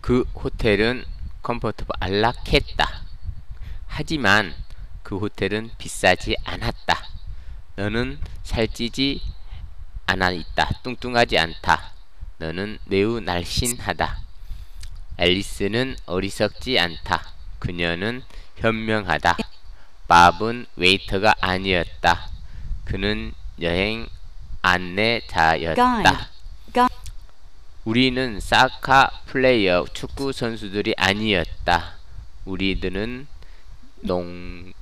그 호텔은 컴포터블 안락했다. 하지만 그 호텔은 비싸지 않았다. 너는 살찌지 않아 있다. 뚱뚱하지 않다. 너는 매우 날씬하다. 앨리스는 어리석지 않다. 그녀는 현명하다. 밥은 웨이터가 아니었다. 그는 여행 안내자였다. 우리는 사카 플레이어 축구 선수들이 아니었다. 우리들은 농,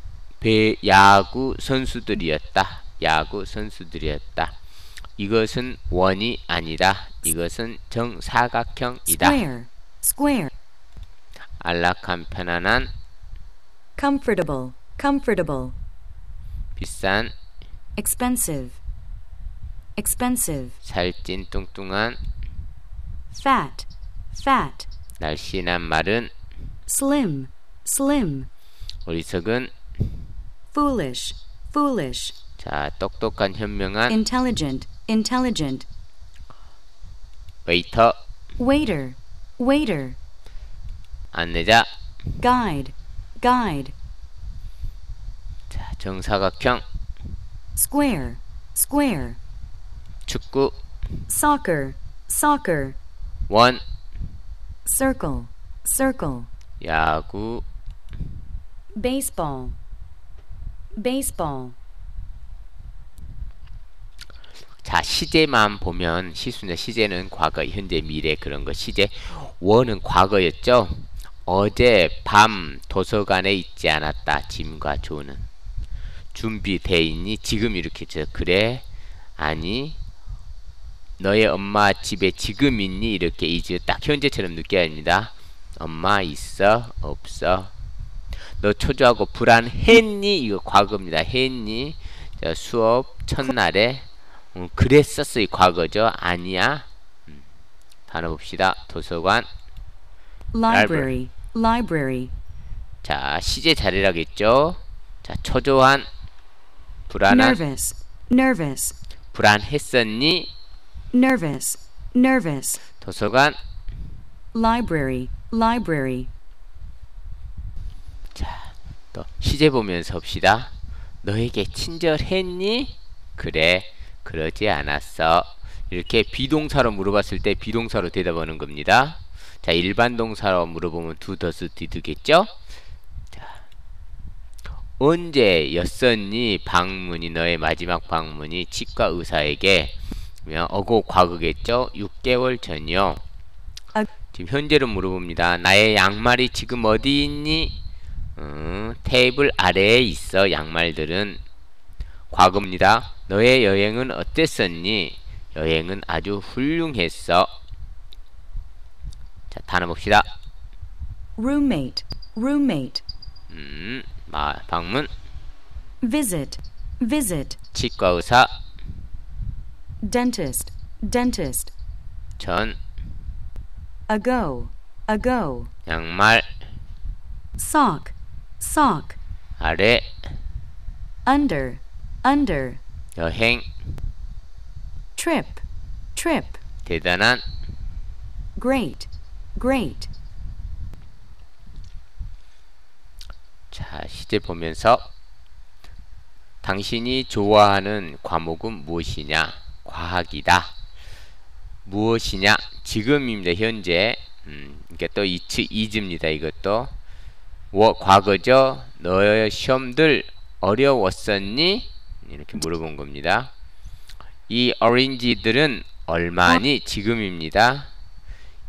배, 야구 선수들이었다. 야구 선수들이었다. 이것은 원이 아니다. 이것은 정사각형이다. Square. Square. 안락한 편안한 Comfortable. Comfortable. 비싼 Expensive. Expensive. 살찐 뚱뚱한 Fat. Fat. 날씬한 말은 Slim. Slim. 어리석은 Foolish. Foolish. 자 똑똑한 현명한 Intelligent. Intelligent. 웨이터 Waiter. Waiter. 안내자 Guide. Guide. 자 정사각형 Square. Square. 축구 Soccer. Soccer. 원. Circle. Circle. 야구. Baseball. Baseball. 자 시제만 보면 시수는 시제는 과거 현재 미래 그런 거. 시제 원은 과거였죠. 어제 밤 도서관에 있지 않았다. 짐과 조는. 준비돼 있니? 지금 이렇게 저 그래? 아니 너의 엄마 집에 지금 있니? 이렇게 이제 딱 현재처럼 느껴야 합니다 엄마 있어? 없어? 너 초조하고 불안했니? 이거 과거입니다 했니? 자, 수업 첫날에? 음, 그랬었어요 과거죠? 아니야? 음, 단어 봅시다. 도서관. Library. Library. 자 시제 자리라겠죠? 자 초조한 불안한 Nervous. Nervous. 불안했었니 Nervous. Nervous. 도서관. Library. Library. 또 시제 보면서 봅시다 너에게 친절했니 그래. 그러지 않았어. 이렇게 비동사로 물어봤을 때 비동사로 대답하는 겁니다. 자 일반 동사로 물어보면 두 더스 디드겠죠? 자 언제였었니? 방문이 너의 마지막 방문이 치과 의사에게 그러면 어고 과거겠죠 6개월 전이요 아. 지금 현재로 물어봅니다 나의 양말이 지금 어디 있니 음, 테이블 아래에 있어 양말들은 과거입니다. 너의 여행은 어땠었니? 여행은 아주 훌륭했어. 자, 단어 봅시다. Roommate. Roommate. 음, 마, 방문, Visit. Visit. 치과 의사, Dentist. Dentist. 전, Ago. Ago. 양말, Sock. Sock. 아래, Under. Under. 여행, Trip. Trip. 대단한, Great. Great. 자, 시제 보면서 당신이 좋아하는 과목은 무엇이냐? 과학이다. 무엇이냐? 지금입니다. 현재. 음, 이게 또 이츠 이즈입니다. 이것도 워 과거죠. 너의 시험들 어려웠었니? 이렇게 물어본 겁니다. 이 orange들은 얼마니? 지금입니다.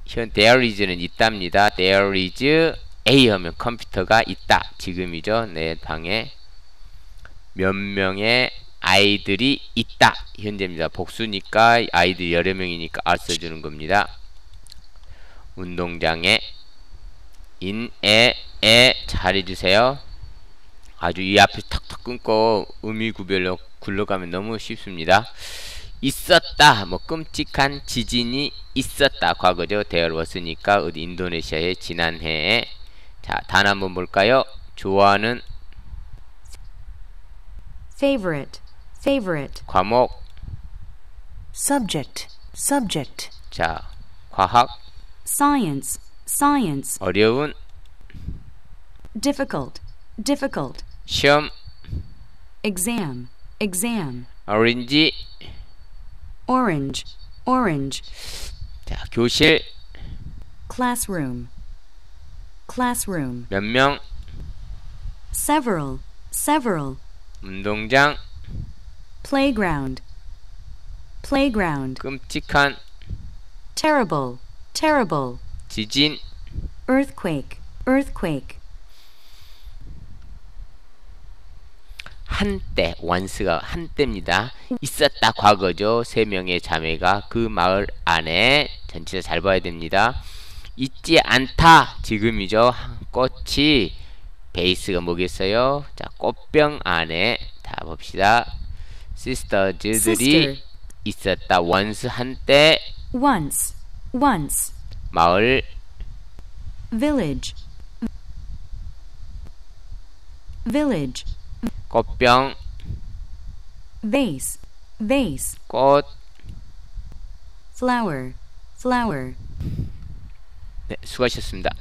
현 there is는 있답니다. there is A 하면 컴퓨터가 있다. 지금이죠. 내 방에 몇 명의 아이들이 있다. 현재입니다. 복수니까 아이들이 여러 명이니까 R 써주는 겁니다. 운동장에 인에 에 잘해주세요. 아주 이 앞에 탁탁 끊고 의미 구별로 굴러가면 너무 쉽습니다. 있었다. 뭐 끔찍한 지진이 있었다. 과거죠. was으니까 어디 인도네시아의 지난해에 자, 단 한번 볼까요? 좋아하는 Favorite. Favorite. 과목 subject, subject, 자, 과학 Science. science, 어려운 difficult, difficult, 시험 exam, exam, 오렌지 orange, orange, 자 교실 classroom, classroom, 몇 명 several, several, 운동장 Playground, playground, 끔찍한 terrible, terrible, 지진 earthquake, earthquake, 한때 원스가 한때입니다. 있었다 과거죠. 세 명의 자매가 그 마을 안에 전체 잘 봐야 됩니다. 있지 않다 지금이죠. 꽃이 베이스가 뭐겠어요? 자 꽃병 안에 다 봅시다. 시스터즈들이 있었다. 원스 한때 once, once, 마을 village, village, 꽃병 vase, vase, 꽃 flower, flower. 네, 수고하셨습니다.